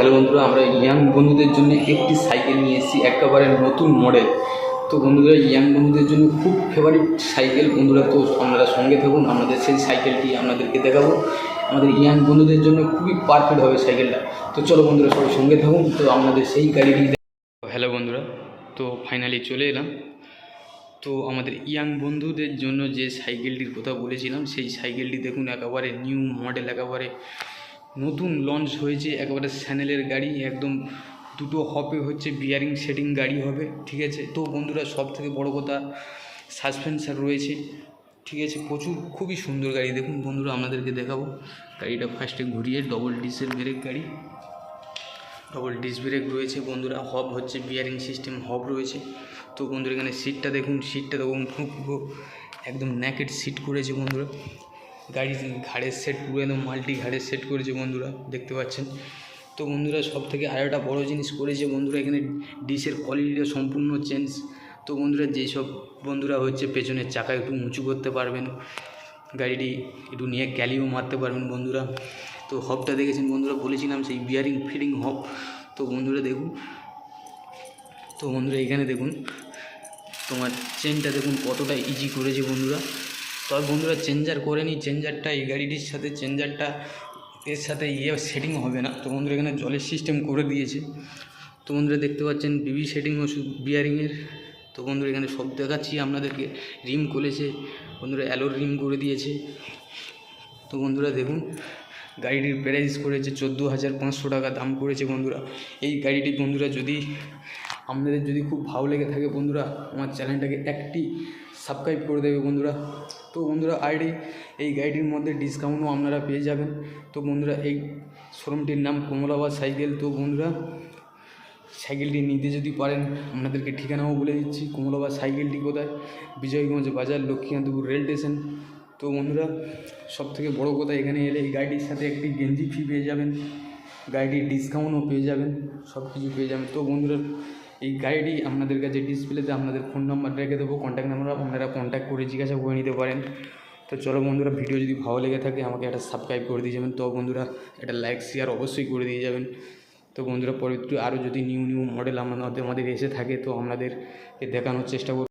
Hello বন্ধুরা, আমরা young বন্ধুদের জন্য একটি সাইকেল নিয়ে এসেছি, একেবারে নতুন মডেল তো বন্ধুরা ইয়াং বন্ধুদের জন্য খুব ফেভারিট সাইকেল বন্ধুরা, তো আপনারা সঙ্গে থাকুন আমাদের সেই সাইকেলটি আপনাদেরকে দেখাবো। আমাদের ইয়াং বন্ধুদের জন্য খুবই পারফেক্ট হবে সাইকেলটা তো চলো বন্ধুরা, সবাই সঙ্গে থাকুন, তো আপনাদের সেই গাড়িটি হ্যালো বন্ধুরা, তো ফাইনালি চলে এলাম। তো আমাদের ইয়াং বন্ধুদের জন্য যে সাইকেলটির কথা বলেছিলাম, সেই সাইকেলটি দেখুন, একেবারে নিউ মডেল একেবারে নতুন লঞ্চ হয়েছে, একেবারে স্যানেলের গাড়ি, একদম দুটো হপে হচ্ছে বিয়ারিং সেটিং গাড়ি হবে, ঠিক আছে? তো বন্ধুরা সব থেকে বড়ো কথা সাসপেন্সার রয়েছে, ঠিক আছে? প্রচুর, খুবই সুন্দর গাড়ি। দেখুন বন্ধুরা, আপনাদেরকে দেখাবো। গাড়িটা ফার্স্টে ঘুরিয়ে ডবল ডিসের ব্রেক গাড়ি। ডবল ডিস ব্রেক রয়েছে বন্ধুরা হব হচ্ছে বিয়ারিং সিস্টেম হব রয়েছে। তো বন্ধুরা, এখানে সিটটা দেখুন সিটটা দেখুন পুরো একদম ন্যাকেট সিট করেছে বন্ধুরা। গাড়ির ঘাড়ের সেট পুরো একদম মাল্টি ঘাড়ের সেট করেছে বন্ধুরা, দেখতে পাচ্ছেন? তো বন্ধুরা সব থেকে আর একটা বড়ো জিনিস করেছে বন্ধুরা, এখানে ডিশের কোয়ালিটিটা সম্পূর্ণ চেঞ্জ তো বন্ধুরা, যেসব বন্ধুরা হচ্ছে পেছনের চাকা একটু উঁচু করতে পারবেন, গাড়িটি একটু নিয়ে ক্যালিও মারতে পারবেন বন্ধুরা। তো হবটা দেখেছেন বন্ধুরা, বলেছিলাম সেই বিয়ারিং ফিডিং হব তো বন্ধুরা, দেখুন। তো বন্ধুরা, এখানে দেখুন, তোমার চেনটা দেখুন কতটা ইজি করেছে বন্ধুরা। তবে বন্ধুরা চেঞ্জার করেনি চেঞ্জারটা এই গাড়িটির সাথে চেঞ্জারটা এর সাথে ইয়ে সেটিং হবে না। তো বন্ধুরা এখানে জলের সিস্টেম করে দিয়েছে। তো বন্ধুরা দেখতে পাচ্ছেন বিবি সেটিং ওষুধ বিয়ারিংয়ের তো বন্ধুরা এখানে সব দেখাচ্ছি আপনাদেরকে। রিম খুলেছে, বন্ধুরা অ্যালোর রিম করে দিয়েছে। তো বন্ধুরা দেখুন, গাড়িটির প্রাইস করেছে চোদ্দ হাজার পাঁচশো টাকা, দাম করেছে বন্ধুরা। এই গাড়িটি বন্ধুরা যদি আপনাদের যদি খুব ভালো লেগে থাকে বন্ধুরা, আমার চ্যানেলটাকে একটি সাবস্ক্রাইব করে দেবে বন্ধুরা। তো বন্ধুরা আইডি এই গাড়িটির মধ্যে ডিসকাউন্টও আপনারা পেয়ে যাবেন। তো বন্ধুরা, এই শোরুমটির নাম কমলাবাদ সাইকেল। তো বন্ধুরা, সাইকেলটি নিতে যদি পারেন, আপনাদেরকে ঠিকানাও বলে দিচ্ছি কমলাবাদ সাইকেলটি কোথায়? বিজয়গঞ্জ বাজার লক্ষ্মীকান্তপুর রেল স্টেশন। তো বন্ধুরা সব থেকে বড়ো কথা এখানে এলে এই গাড়িটির সাথে একটি গেঞ্জি ফি পেয়ে যাবেন। গাড়িটির ডিসকাউন্টও পেয়ে যাবেন সব কিছু পেয়ে যাবেন। তো বন্ধুরা এই গাড়িটি আপনাদের কাছে ডিসপ্লেতে আপনাদের ফোন নাম্বার রেখে দেবো কন্ট্যাক্ট নাম্বার আপনারা কন্ট্যাক্ট করে জিজ্ঞাসা করে নিতে পারেন। তো চলো বন্ধুরা ভিডিও যদি ভালো লেগে থাকে, আমাকে একটা সাবস্ক্রাইব করে দিয়ে যাবেন। তো বন্ধুরা, একটা লাইক শেয়ার অবশ্যই করে দিয়ে যাবেন। তো বন্ধুরা পরে একটু আরও যদি নিউ নিউ মডেল আমাদের আমাদের এসে থাকে, তো আপনাদেরকে দেখানোর চেষ্টা করব।